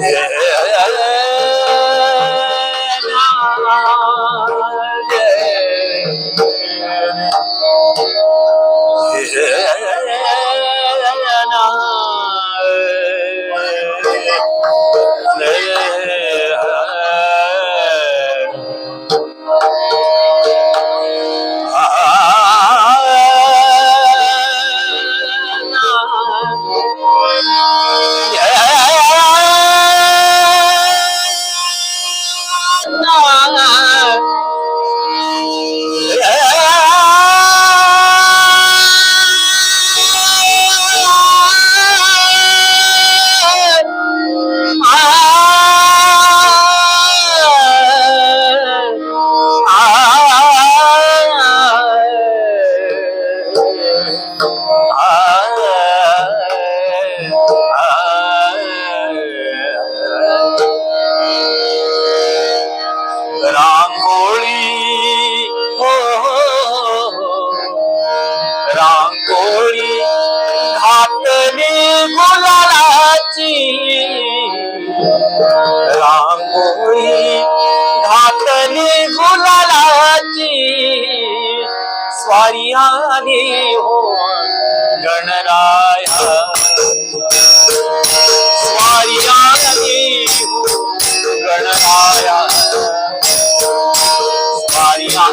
Yeah. कार्याने हो गणराया. स्वार्याने हो गणराया. स्वारिया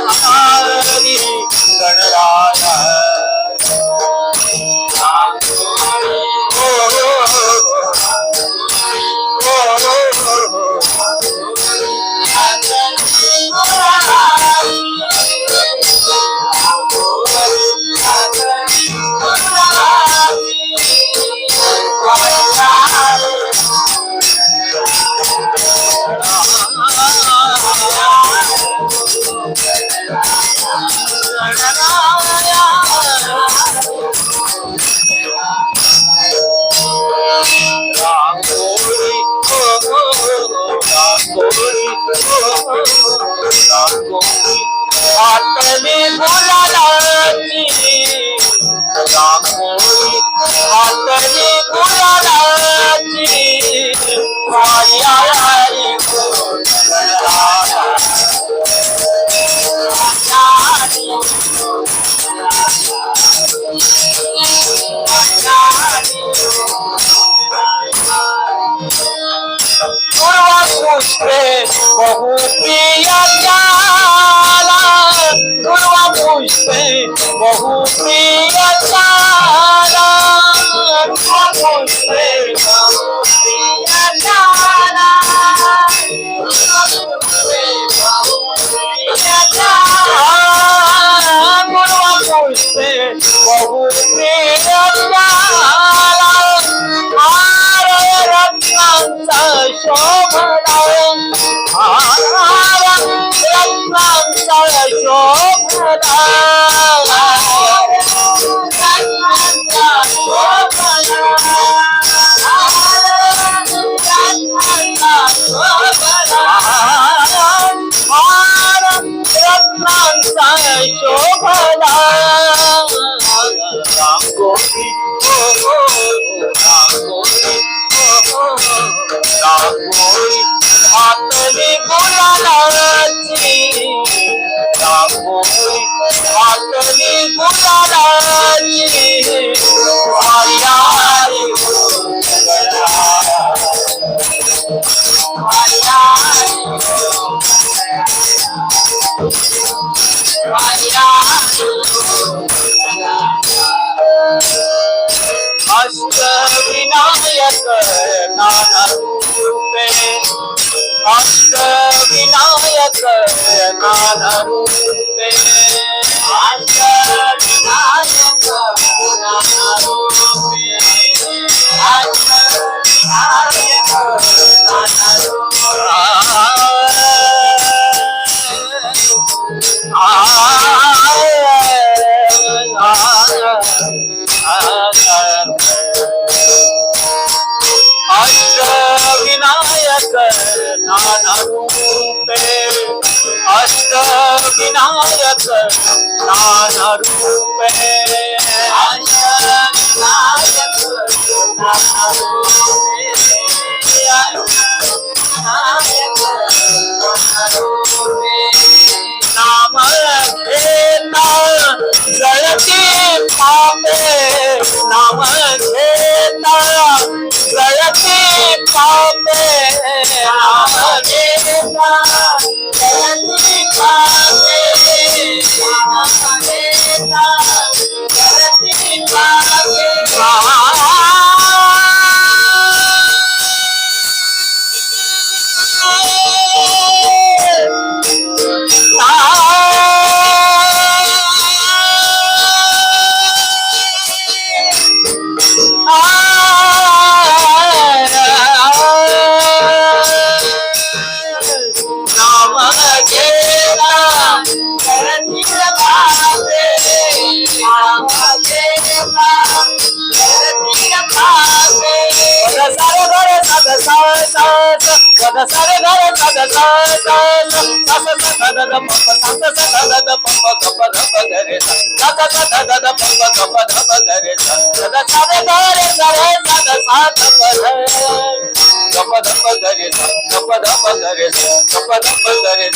পুষ্পে বহু প্রিয়া நான் அருள்பேன் அந்த விநாயகர் நான் அருள்பேன் அந்த விநாயகர் நான் அருள்பேன் அந்த விநாயகர் நான் அருள்பேன் గప దప గరి గప దప గరి గప దప గరి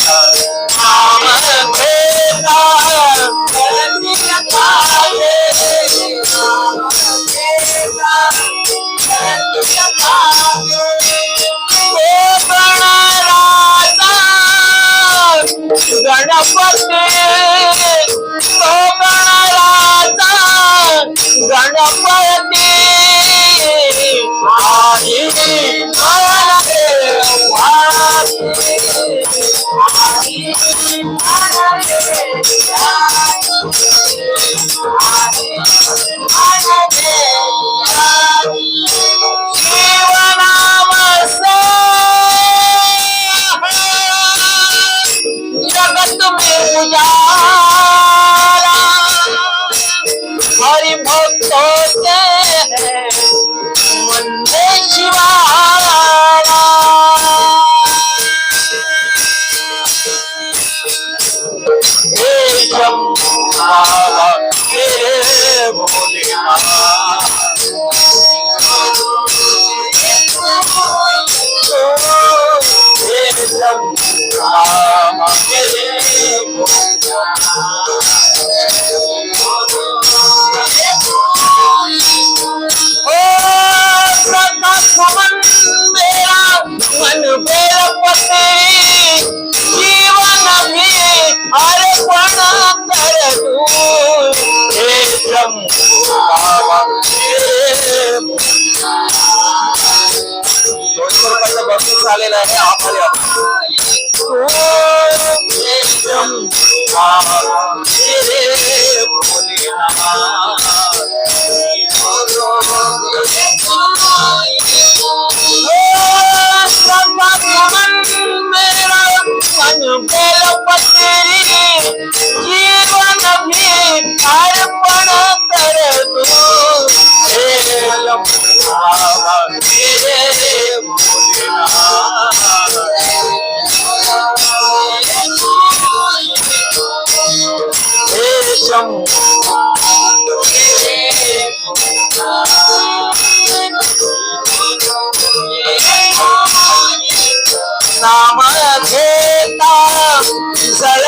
दोनशे रुपयाचा झालेला आहे आपल्या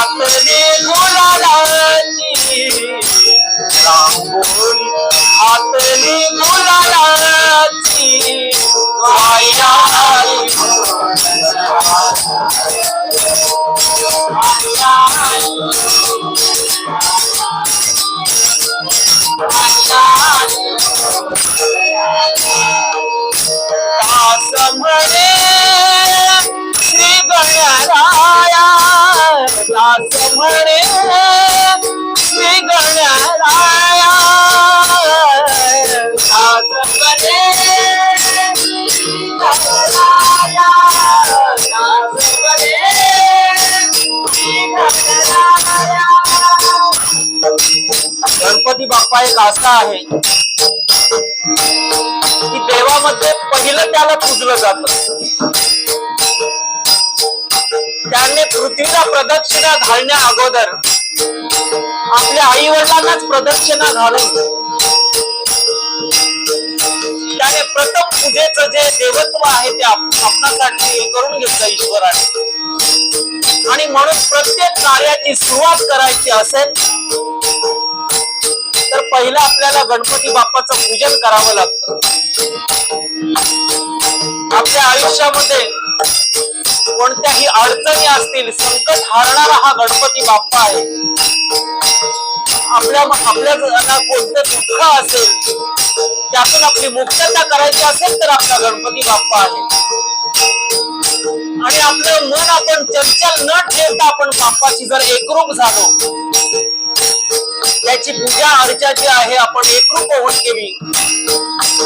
হাতরে গোলালানি রামবন হাতরে গোলা असा आहे की देवामध्ये पहिलं त्याला पूजलं जात. त्याने पृथ्वीला प्रदक्षिणा घालण्या अगोदर आपल्या आई वडिलांनाच प्रदक्षिणा घालून त्याने प्रथम पूजेचं जे देवत्व आहे ते आपणासाठी हे करून घेतलं ईश्वराने. आणि म्हणून प्रत्येक कार्याची सुरुवात करायची असेल पहिलं आपल्याला गणपती बाप्पाचं पूजन करावं लागतं. आपल्या आयुष्यामध्ये कोणत्याही अडचणी असतील संकट हारणारा हा गणपती बाप्पा आहे. आपल्या आपल्या कोणतं दुःख असेल त्यातून आपली मुक्तता करायची असेल तर आपला गणपती बाप्पा आहे. आणि आपलं मन आपण चंचल न ठेवता आपण बाप्पाची जर एकरूप झालो त्याची पूजा अर्चा जी आहे आपण एकरूप होऊन केली.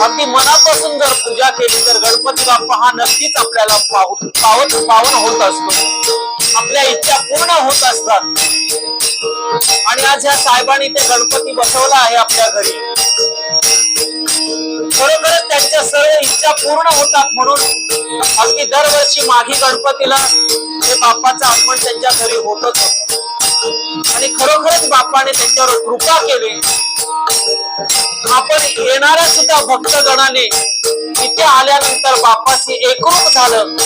अगदी मनापासून जर पूजा केली तर गणपती बाप्पा हा नक्कीच आपल्याला पाव- पावन पावन होत असतो. आपल्या इच्छा पूर्ण होत असतात. आणि आज ह्या साहेबांनी ते गणपती बसवला आहे आपल्या घरी. खरोखरच त्यांच्या सर्व इच्छा पूर्ण होतात म्हणून अगदी दरवर्षी माघी गणपतीला हे बाप्पाचं आगमन त्यांच्या घरी होतच होत. आणि खरोखरच बाप्पाने त्यांच्यावर कृपा केली. आपण येणाऱ्या सुद्धा भक्तगणाने इथे आल्यानंतर बाप्पाशी एकरूप झालं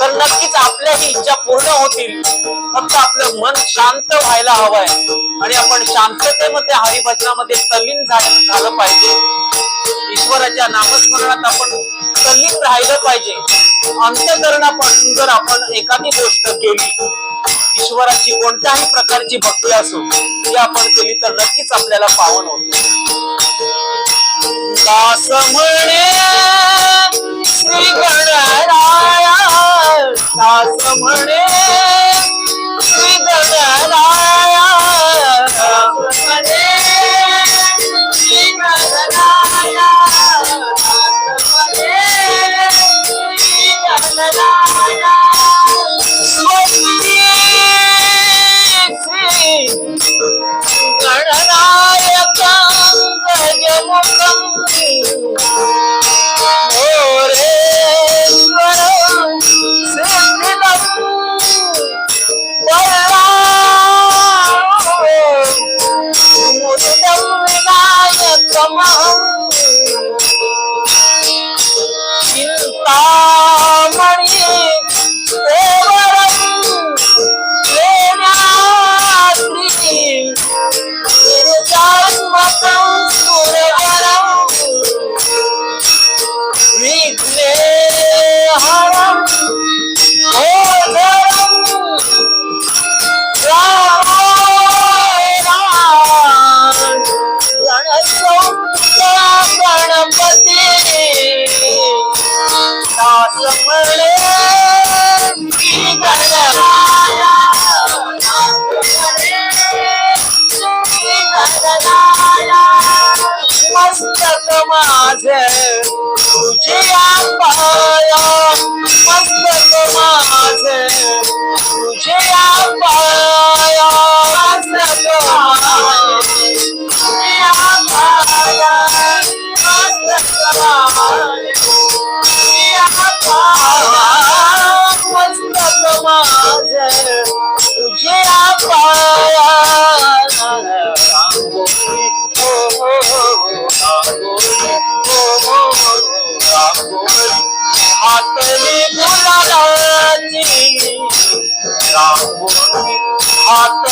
तर नक्कीच आपल्याही इच्छा पूर्ण होतील. फक्त आपलं मन शांत व्हायला हवंय आणि आपण शांततेमध्ये हरिभजनामध्ये तल्लीन झालं झालं पाहिजे. ईश्वराच्या नामस्मरणात आपण तल्लीन राहिलं पाहिजे. अंतकरणापासून जर आपण एखादी गोष्ट केली ईश्वराची कोणत्याही प्रकारची भक्ती असो ती आपण केली तर नक्कीच आपल्याला पावन होतो. दास म्हणे श्री गणराया दास म्हणे heart